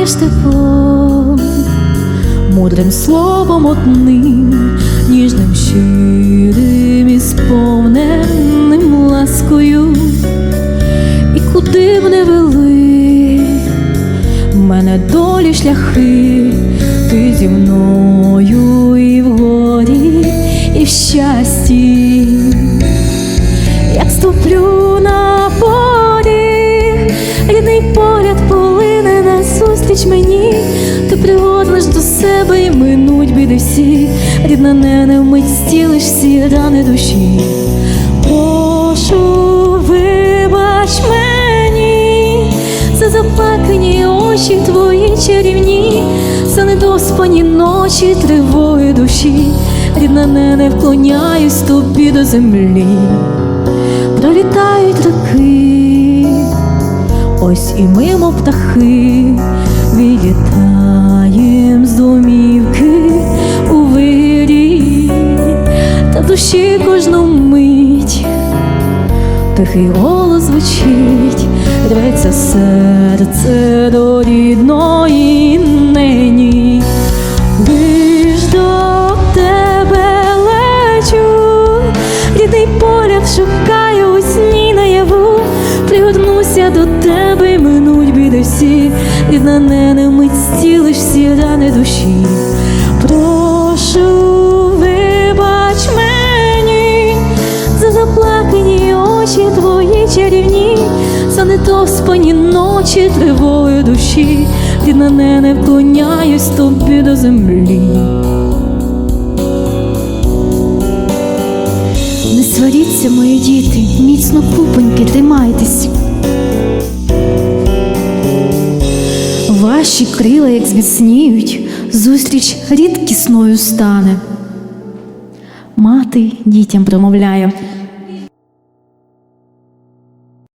зігрієш теплом, мудрим словом одним, ніжним щирим і сповненим ласкою, і куди б не вели мене долі шляхи, ти зі мною і в горі, і в щасті, назустріч мені, ти пригодиш до себе і минуть біди всі, рідна не вмить стілиш всі рани душі. Прошу, вибач мені за заплакані очі твої чарівні, за недоспані ночі тривоги душі, рідна не, не вклоняюсь тобі до землі, пролітають роки, ось і мимо птахи відлітаєм з домівки у вирі, та душі кожну мить тихий голос звучить, рветься серце до рідної біди всі, рідна не не мить стілиш всі рани душі. Прошу, вибач мені за заплакані очі твої чарівні, за недоспані ночі тривої душі, рідна не, не вклоняюсь тобі до землі. Не сваріться, мої діти, Ваші крила, як зміцніють, зустріч рідкісною стане. Мати дітям промовляє.